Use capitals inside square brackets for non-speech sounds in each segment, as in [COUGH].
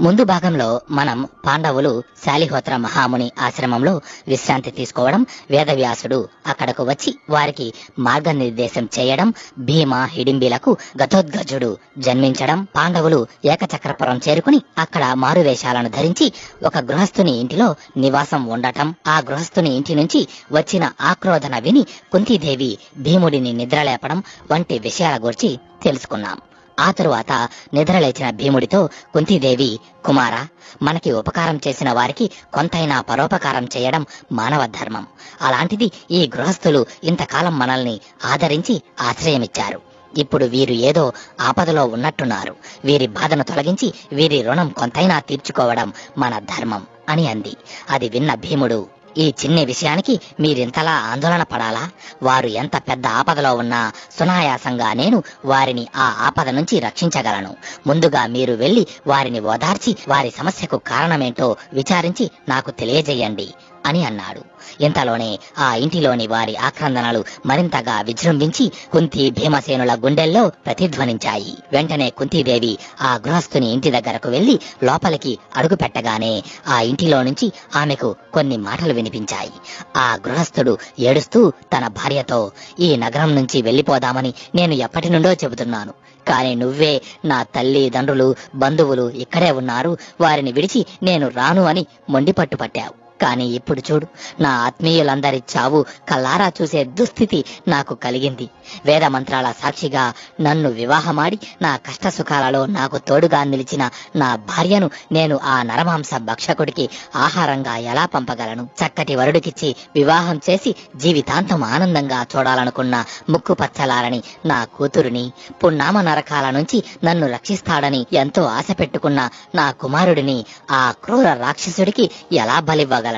ముందు భాగంలో మనం పాండవులు శాలిహోత్ర మహాముని ఆశ్రమంలో విశ్రాంతి తీసుకోవడం వేదవ్యాసుడు అక్కడకు వచ్చి వారికి మార్గనిర్దేశం చేయడం భీమ హిడింబిలకు గతోద్గజుడు జన్మించడం పాండవులు ఏకచక్రపురం చేరుకుని అక్కడ మారువేషాలను ధరించి ఒక గృహస్థుని ఇంటిలో నివాసం ఉండటం. ఆ గృహస్థుని ఇంటి నుంచి వచ్చిన ఆక్రోధన విని కుంతీదేవి భీముడిని నిద్రలేపడం వంటి విషయాల గురించి తెలుసుకున్నాం. ఆ తరువాత నిద్రలేచిన భీముడితో కుంతీదేవి కుమార మనకి ఉపకారం చేసిన వారికి కొంతైనా పరోపకారం చేయడం మానవ ధర్మం. అలాంటిది ఈ గృహస్థులు ఇంతకాలం మనల్ని ఆదరించి ఆశ్రయమిచ్చారు. ఇప్పుడు వీరు ఏదో ఆపదలో ఉన్నట్టున్నారు. వీరి బాధను తొలగించి వీరి రుణం కొంతైనా తీర్చుకోవడం మన ధర్మం అని అంది. అది విన్న భీముడు ఈ చిన్ని విషయానికి మీరింతలా ఆందోళన పడాలా? వారు ఎంత పెద్ద ఆపదలో ఉన్నా సునాయాసంగా నేను వారిని ఆ ఆపద నుంచి రక్షించగలను. ముందుగా మీరు వెళ్ళి వారిని ఓదార్చి వారి సమస్యకు కారణమేంటో విచారించి నాకు తెలియజేయండి. అని అన్నాడు. ఇంతలోనే ఆ ఇంటిలోని వారి ఆక్రందనలు మరింతగా విజృంభించి కుంతి భీమసేనుల గుండెల్లో ప్రతిధ్వనించాయి. వెంటనే కుంతీదేవి ఆ గృహస్థుని ఇంటి దగ్గరకు వెళ్ళి లోపలికి అడుగు పెట్టగానే ఆ ఇంటిలో నుంచి ఆమెకు కొన్ని మాటలు వినిపించాయి. ఆ గృహస్థుడు ఏడుస్తూ తన భార్యతో ఈ నగరం నుంచి వెళ్ళిపోదామని నేను ఎప్పటి నుండో చెబుతున్నాను. కానీ నువ్వే నా తల్లి తండ్రులు బంధువులు ఇక్కడే ఉన్నారు. వారిని విడిచి నేను రాను అని మొండిపట్టు పట్టావు. కానీ ఇప్పుడు చూడు నా ఆత్మీయులందరి చావు కల్లారా చూసే దుస్థితి నాకు కలిగింది. వేద మంత్రాల సాక్షిగా నన్ను వివాహమాడి నా కష్ట సుఖాలలో నాకు తోడుగా నిలిచిన నా భార్యను నేను ఆ నరమాంస భక్షకుడికి ఆహారంగా ఎలా పంపగలను? చక్కటి వరుడికిచ్చి వివాహం చేసి జీవితాంతం ఆనందంగా చూడాలనుకున్న ముక్కు పచ్చలారని నా కూతురుని పున్నామ నరకాల నుంచి నన్ను రక్షిస్తాడని ఎంతో ఆశ పెట్టుకున్న నా కుమారుడిని ఆ క్రూర రాక్షసుడికి ఎలా బలివ్వగలను?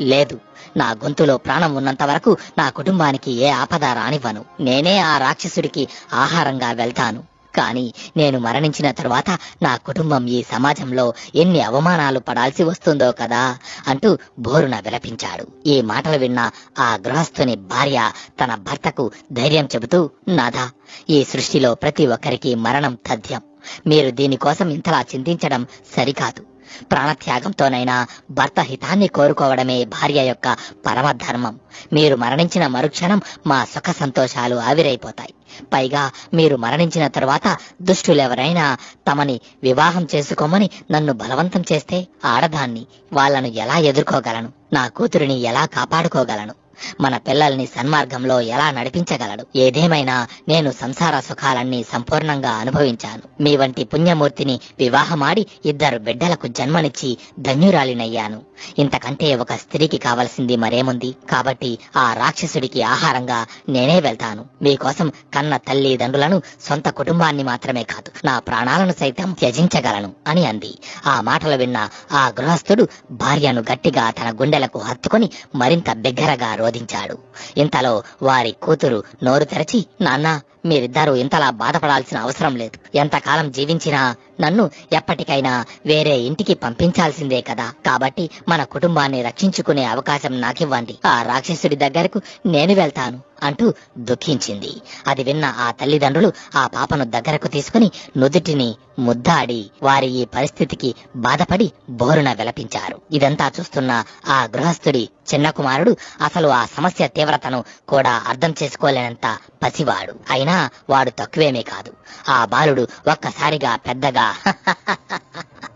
లేదు నా గొంతులో ప్రాణం ఉన్నంత వరకు నా కుటుంబానికి ఏ ఆపద రానివ్వను. నేనే ఆ రాక్షసుడికి ఆహారంగా వెళ్తాను. కానీ నేను మరణించిన తరువాత నా కుటుంబం ఈ సమాజంలో ఎన్ని అవమానాలు పడాల్సి వస్తుందో కదా అంటూ బోరున విలపించాడు. ఈ మాటలు విన్న ఆ గృహస్థుని భార్య తన భర్తకు ధైర్యం చెబుతూ నాథా ఈ సృష్టిలో ప్రతి ఒక్కరికి మరణం తథ్యం. మీరు దీనికోసం ఇంతలా చింతించడం సరికాదు. ప్రాణత్యాగంతోనైనా భర్త హితాన్ని కోరుకోవడమే భార్య యొక్క పరమధర్మం. మీరు మరణించిన మరుక్షణం మా సుఖ సంతోషాలు ఆవిరైపోతాయి. పైగా మీరు మరణించిన తరువాత దుష్టులెవరైనా తమని వివాహం చేసుకోమని నన్ను బలవంతం చేస్తే ఆడదాన్ని వాళ్ళను ఎలా ఎదుర్కోగలను? నా కూతురిని ఎలా కాపాడుకోగలను? మన పిల్లల్ని సన్మార్గంలో ఎలా నడిపించగలడు? ఏదేమైనా నేను సంసార సుఖాలన్నీ సంపూర్ణంగా అనుభవించాను. మీ వంటి పుణ్యమూర్తిని వివాహమాడి ఇద్దరు బిడ్డలకు జన్మనిచ్చి ధన్యురాలినయ్యాను. ఇంతకంటే ఒక స్త్రీకి కావలసింది మరేముంది? కాబట్టి ఆ రాక్షసుడికి ఆహారంగా నేనే వెళ్తాను. మీకోసం కన్న తల్లిదండ్రులను సొంత కుటుంబాన్ని మాత్రమే కాదు నా ప్రాణాలను సైతం త్యజించగలను అని అంది. ఆ మాటలు విన్న ఆ గృహస్థుడు భార్యను గట్టిగా తన గుండెలకు హత్తుకుని మరింత బిగ్గరగా రోధించాడు ఇంతలో వారి కూతురు నోరు తెరచి నాన్న మీరిద్దరూ ఇంతలా బాధపడాల్సిన అవసరం లేదు. ఎంతకాలం జీవించినా నన్ను ఎప్పటికైనా వేరే ఇంటికి పంపించాల్సిందే కదా. కాబట్టి మన కుటుంబాన్ని రక్షించుకునే అవకాశం నాకివ్వండి. ఆ రాక్షసుడి దగ్గరకు నేను వెళ్తాను. అంటూ దుఃఖించింది. అది విన్న ఆ తల్లిదండ్రులు ఆ పాపను దగ్గరకు తీసుకుని నుదుటిని ముద్దాడి వారి ఈ పరిస్థితికి బాధపడి బోరున విలపించారు. ఇదంతా చూస్తున్న ఆ గృహస్థుడి చిన్న కుమారుడు అసలు ఆ సమస్య తీవ్రతను కూడా అర్థం చేసుకోలేనంత పసివాడు. అయినా వాడు తక్కువేమీ కాదు. ఆ బాలుడు ఒక్కసారిగా పెద్దగా [LAUGHS]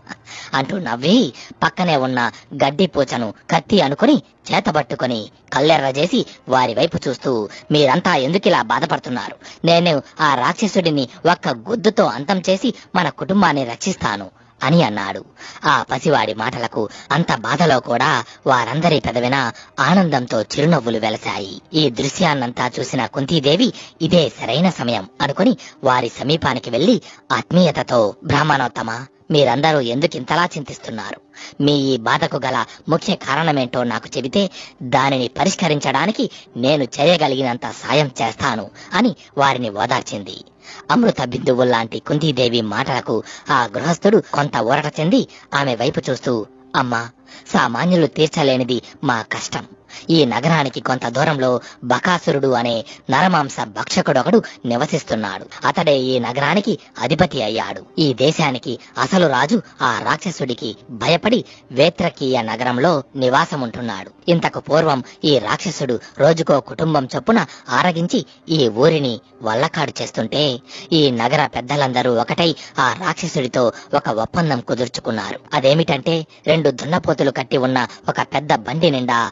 అంటూ నవ్వి పక్కనే ఉన్న గడ్డి పూచను కత్తి అనుకుని చేతబట్టుకుని కల్లెర్ర చేసి వారి వైపు చూస్తూ మీరంతా ఎందుకిలా బాధపడుతున్నారు? నేను ఆ రాక్షసుడిని ఒక్క గుద్దుతో అంతం చేసి మన కుటుంబాన్ని రక్షిస్తాను అని అన్నాడు. ఆ పసివాడి మాటలకు అంత బాధలో కూడా వారందరి పెదవిన ఆనందంతో చిరునవ్వులు వెలసాయి ఈ దృశ్యాన్నంతా చూసిన కుంతీదేవి ఇదే సరైన సమయం అనుకుని వారి సమీపానికి వెళ్ళి ఆత్మీయతతో బ్రాహ్మణోత్తమ మీరందరూ ఎందుకింతలా చింతిస్తున్నారు? మీ ఈ బాధకు గల ముఖ్య కారణమేంటో నాకు చెబితే దానిని పరిష్కరించడానికి నేను చేయగలిగినంత సాయం చేస్తాను అని వారిని ఓదార్చింది. అమృత బిందువుల్లాంటి కుంతీదేవి మాటలకు ఆ గృహస్థుడు కొంత ఊరట చెంది ఆమె వైపు చూస్తూ అమ్మా సామాన్యులు తీర్చలేనిది మా కష్టం. ఈ నగరానికి కొంత దూరంలో బకాసురుడు అనే నరమాంస భక్షకుడొకడు నివసిస్తున్నాడు. అతడే ఈ నగరానికి అధిపతి అయ్యాడు. ఈ దేశానికి అసలు రాజు ఆ రాక్షసుడికి భయపడి వేత్రకీయ నగరంలో నివాసముంటున్నాడు. ఇంతకు పూర్వం ఈ రాక్షసుడు రోజుకో కుటుంబం చొప్పున ఆరగించి ఈ ఊరిని వల్లకాడు చేస్తుంటే ఈ నగర పెద్దలందరూ ఒకటై ఆ రాక్షసుడితో ఒక ఒప్పందం కుదుర్చుకున్నారు. అదేమిటంటే రెండు దున్నపోతులు కట్టి ఉన్న ఒక పెద్ద బండి నిండా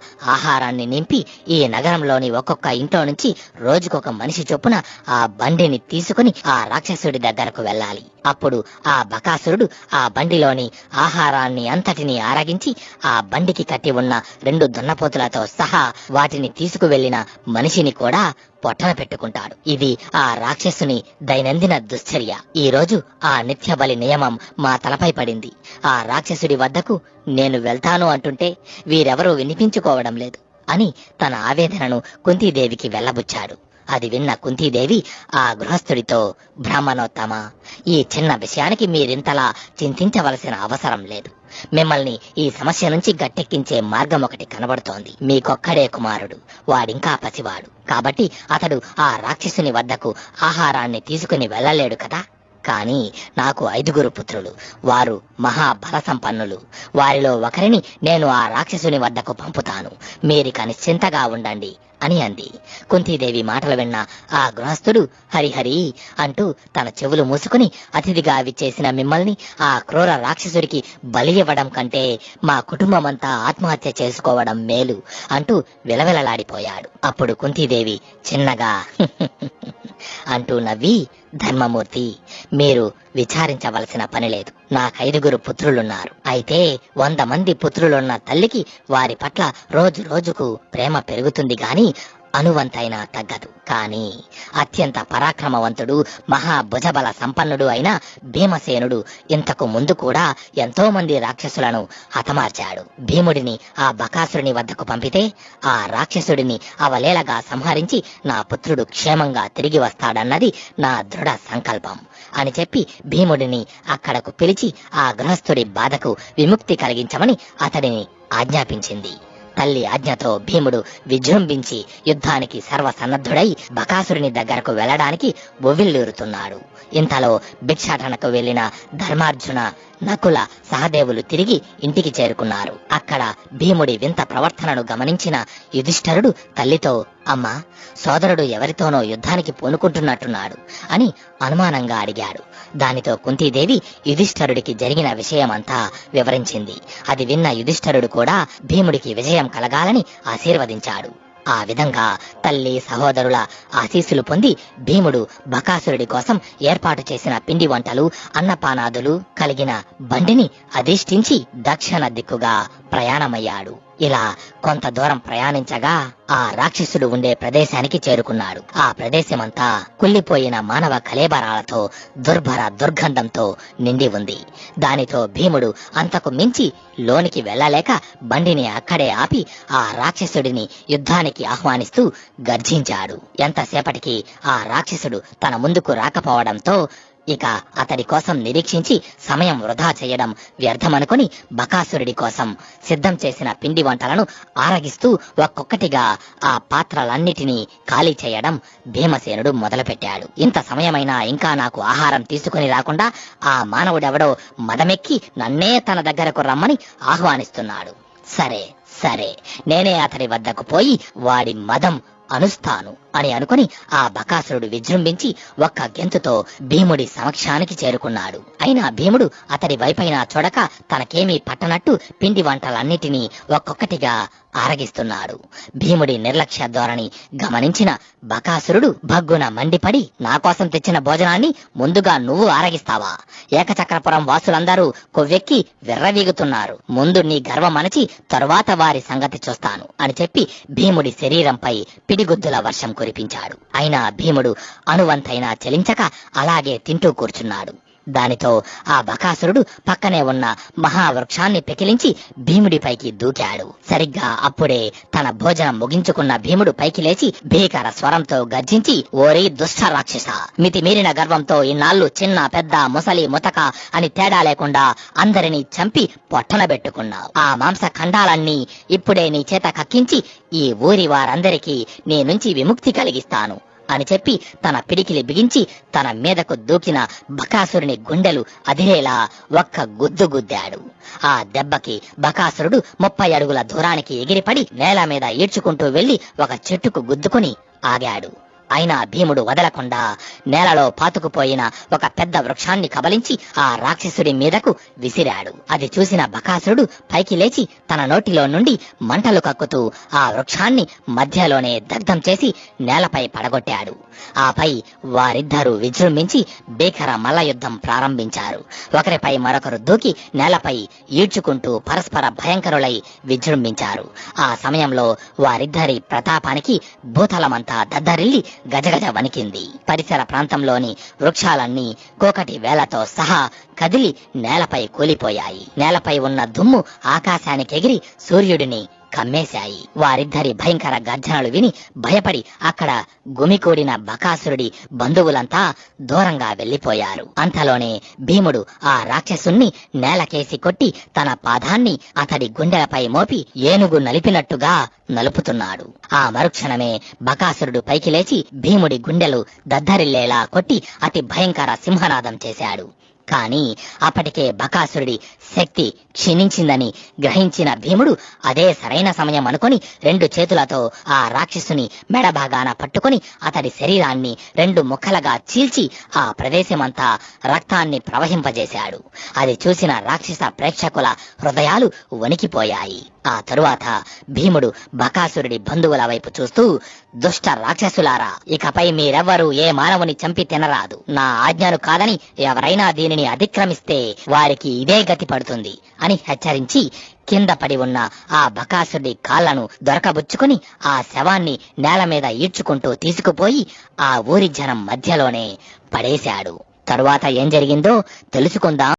ఆహారాన్ని నింపి ఈ నగరంలోని ఒక్కొక్క ఇంట్లో నుంచి రోజుకొక మనిషి చొప్పున ఆ బండిని తీసుకుని ఆ రాక్షసుడి దగ్గరకు వెళ్ళాలి. అప్పుడు ఆ బకాసురుడు ఆ బండిలోని ఆహారాన్ని అంతటిని ఆరగించి ఆ బండికి కట్టి ఉన్న రెండు దున్నపోతులతో సహా వాటిని తీసుకువెళ్ళిన మనిషిని కూడా పొట్టన పెట్టుకుంటాడు. ఇది ఆ రాక్షసుని దైనందిన దుశ్చర్య. ఈ రోజు ఆ నిత్య బలి నియమం మా తలపై పడింది. ఆ రాక్షసుడి వద్దకు నేను వెళ్తాను అంటుంటే వీరెవరూ వినిపించుకోవడం లేదు అని తన ఆవేదనను కుంతీదేవికి వెళ్ళబుచ్చాడు. అది విన్న కుంతీదేవి ఆ గృహస్థుడితో బ్రాహ్మణోత్తమ ఈ చిన్న విషయానికి మీరింతలా చింతించవలసిన అవసరం లేదు. మిమ్మల్ని ఈ సమస్య నుంచి గట్టెక్కించే మార్గం ఒకటి కనబడుతోంది. మీకొక్కడే కుమారుడు వాడింకా పసివాడు. కాబట్టి అతడు ఆ రాక్షసుని వద్దకు ఆహారాన్ని తీసుకుని వెళ్ళలేడు కదా? కానీ నాకు ఐదుగురు పుత్రులు వారు మహా బల సంపన్నులు వారిలో ఒకరిని నేను ఆ రాక్షసుని వద్దకు పంపుతాను. మీరిక నిశ్చింతగా ఉండండి. అని అంది. కుంతీదేవి మాటలు విన్న ఆ గృహస్థుడు హరిహరి అంటూ తన చెవులు మూసుకుని అతిథిగా విచ్చేసిన మిమ్మల్ని ఆ క్రూర రాక్షసుడికి బలి ఇవ్వడం కంటే మా కుటుంబమంతా ఆత్మహత్య చేసుకోవడం మేలు అంటూ విలవిలలాడిపోయాడు. అప్పుడు కుంతీదేవి చిన్నగా [LAUGHS] అంటూ నవ్వి ధర్మమూర్తి మీరు విచారించవలసిన పని లేదు. నాకు ఐదుగురు పుత్రులున్నారు. అయితే వంద మంది పుత్రులున్న తల్లికి వారి పట్ల రోజు రోజుకు ప్రేమ పెరుగుతుంది గాని అనువంతైనా తగ్గదు. కానీ అత్యంత పరాక్రమవంతుడు మహాభుజబల సంపన్నుడు అయిన భీమసేనుడు ఇంతకు ముందు కూడా ఎంతో మంది రాక్షసులను హతమార్చాడు. భీముడిని ఆ బకాసురుని వద్దకు పంపితే ఆ రాక్షసుడిని అవలేలగా సంహరించి నా పుత్రుడు క్షేమంగా తిరిగి వస్తాడన్నది నా దృఢ సంకల్పం అని చెప్పి భీముడిని అక్కడకు పిలిచి ఆ గృహస్థుడి బాధకు విముక్తి కలిగించమని అతడిని ఆజ్ఞాపించింది. తల్లి ఆజ్ఞతో భీముడు విజృంభించి యుద్ధానికి సర్వసన్నద్ధుడై బకాసురుని దగ్గరకు వెళ్ళడానికి ఒవిల్లూరుతున్నాడు ఇంతలో భిక్షాటనకు వెళ్ళిన ధర్మార్జున నకుల సహదేవులు తిరిగి ఇంటికి చేరుకున్నారు. అక్కడ భీముడి వింత ప్రవర్తనను గమనించిన యుధిష్ఠరుడు తల్లితో అమ్మా సోదరుడు ఎవరితోనో యుద్ధానికి పూనుకుంటున్నట్టున్నాడు అని అనుమానంగా అడిగాడు. దానితో కుంతీదేవి యుధిష్ఠరుడికి జరిగిన విషయమంతా వివరించింది. అది విన్న యుధిష్ఠరుడు కూడా భీముడికి విజయం కలగాలని ఆశీర్వదించాడు. ఆ విధంగా తల్లి సహోదరుల ఆశీస్సులు పొంది భీముడు బకాసురుడి కోసం ఏర్పాటు చేసిన పిండి వంటలు అన్నపానాదులు కలిగిన బండిని అధిష్ఠించి దక్షిణ దిక్కుగా ప్రయాణమయ్యాడు. ఇలా కొంత దూరం ప్రయాణించగా ఆ రాక్షసుడు ఉండే ప్రదేశానికి చేరుకున్నాడు ఆ ప్రదేశమంతా కుళ్ళిపోయిన మానవ కలేబరాలతో దుర్భర దుర్గంధంతో నిండి ఉంది. దానితో భీముడు అంతకు మించి లోనికి వెళ్ళలేక బండిని అక్కడే ఆపి ఆ రాక్షసుడిని యుద్ధానికి ఆహ్వానిస్తూ గర్జించాడు. ఎంతసేపటికి ఆ రాక్షసుడు తన ముందుకు రాకపోవడంతో ఇక అతడి కోసం నిరీక్షించి సమయం వృధా చేయడం వ్యర్థమనుకుని బకాసురుడి కోసం సిద్ధం చేసిన పిండి వంటలను ఆరగిస్తూ ఒక్కొక్కటిగా ఆ పాత్రలన్నిటినీ ఖాళీ చేయడం భీమసేనుడు మొదలుపెట్టాడు. ఇంత సమయమైనా ఇంకా నాకు ఆహారం తీసుకుని రాకుండా ఆ మానవుడెవడో మదమెక్కి నన్నే తన దగ్గరకు రమ్మని ఆహ్వానిస్తున్నాడు. సరే సరే నేనే అతడి వద్దకు పోయి వాడి మదం అనుస్తాను అని అనుకుని ఆ బకాసురుడు విజృంభించి ఒక్క గెంతుతో భీముడి సమక్షానికి చేరుకున్నాడు. అయినా భీముడు అతడి వైపైన చూడక తనకేమీ పట్టనట్టు పిండి వంటలన్నిటినీ ఒక్కొక్కటిగా ఆరగిస్తున్నాడు. భీముడి నిర్లక్ష్య ధోరణి గమనించిన బకాసురుడు భగ్గున మండిపడి నా కోసం తెచ్చిన భోజనాన్ని ముందుగా నువ్వు ఆరగిస్తావా? ఏకచక్రపురం వాసులందరూ కొవ్వెక్కి విర్రవీగుతున్నారు. ముందు నీ గర్వమనచి తరువాత వారి సంగతి చూస్తాను అని చెప్పి భీముడి శరీరంపై పిడిగుద్దుల వర్షం కురిపించాడు. అయినా భీముడు అణువంతైనా చలించక అలాగే తింటూ కూర్చున్నాడు. దానితో ఆ బకాసురుడు పక్కనే ఉన్న మహావృక్షాన్ని పెకిలించి భీముడిపైకి దూకాడు. సరిగ్గా అప్పుడే తన భోజనం ముగించుకున్న భీముడు పైకి లేచి భీకర స్వరంతో గర్జించి ఓరి దుష్ట రాక్షస మితిమీరిన గర్వంతో ఇన్నాళ్ళు చిన్న పెద్ద ముసలి ముతక అని తేడా లేకుండా అందరినీ చంపి పొట్టనబెట్టుకున్నావు ఆ మాంస ఖండాలన్నీ ఇప్పుడే నీ చేత కక్కించి ఈ ఊరి వారందరికీ నీ నుంచి విముక్తి కలిగిస్తాను. అని చెప్పి తన పిడికిలి బిగించి తన మీదకు దూకిన బకాసురుని గుండెలు అదిరేలా ఒక్క గుద్దు గుద్దాడు. ఆ దెబ్బకి బకాసురుడు ముప్పై అడుగుల దూరానికి ఎగిరిపడి నేల మీద ఈడ్చుకుంటూ వెళ్ళి ఒక చెట్టుకు గుద్దుకుని ఆగాడు. అయినా భీముడు వదలకుండా నేలలో పాతుకుపోయిన ఒక పెద్ద వృక్షాన్ని కబలించి ఆ రాక్షసుడి మీదకు విసిరాడు. అది చూసిన బకాసురుడు పైకి లేచి తన నోటిలో నుండి మంటలు కక్కుతూ ఆ వృక్షాన్ని మధ్యలోనే దగ్ధం చేసి నేలపై పడగొట్టాడు. ఆపై వారిద్దరూ విజృంభించి భీకర మల్లయుద్ధం ప్రారంభించారు. ఒకరిపై మరొకరు దూకి నేలపై ఈడ్చుకుంటూ పరస్పర భయంకరులై విజృంభించారు. ఆ సమయంలో వారిద్దరి ప్రతాపానికి భూతలమంతా దద్దరిల్లి గజగజ వణికింది. పరిసర ప్రాంతంలోని వృక్షాలన్నీ కోకటి వేలతో సహా కదిలి నేలపై కూలిపోయాయి. నేలపై ఉన్న దుమ్ము ఆకాశానికి ఎగిరి సూర్యుడిని కమ్మేశాయి. వారిద్దరి భయంకర గర్జనలు విని భయపడి అక్కడ గుమికూడిన బకాసురుడి బంధువులంతా దూరంగా వెళ్ళిపోయారు అంతలోనే భీముడు ఆ రాక్షసుణ్ణి నేలకేసి కొట్టి తన పాదాన్ని అతడి గుండెలపై మోపి ఏనుగు నలిపినట్టుగా నలుపుతున్నాడు. ఆ మరుక్షణమే బకాసురుడు పైకి లేచి భీముడి గుండెలు దద్దరిల్లేలా కొట్టి అతి భయంకర సింహనాదం చేశాడు. కాని అప్పటికే బకాసురుడి శక్తి క్షీణించిందని గ్రహించిన భీముడు అదే సరైన సమయం అనుకొని రెండు చేతులతో ఆ రాక్షసుని మెడ భాగాన పట్టుకొని అతడి శరీరాన్ని రెండు ముక్కలుగా చీల్చి ఆ ప్రదేశమంతా రక్తాన్ని ప్రవహింపజేశాడు. అది చూసిన రాక్షస ప్రేక్షకుల హృదయాలు వణికిపోయాయి. ఆ తరువాత భీముడు బకాసురుడి బంధువుల వైపు చూస్తూ దుష్ట రాక్షసులారా ఇకపై మీరెవ్వరూ ఏ మానవుని చంపి తినరాదు. నా ఆజ్ఞను కాదని ఎవరైనా దీనిని అతిక్రమిస్తే వారికి ఇదే గతి పడుతుంది అని హెచ్చరించి కింద పడి ఉన్న ఆ బకాసుడి కాళ్ళను దొరకబుచ్చుకుని ఆ శవాన్ని నేల మీద ఈడ్చుకుంటూ తీసుకుపోయి ఆ ఊరి జనం మధ్యలోనే పడేశాడు. తరువాత ఏం జరిగిందో తెలుసుకుందాం.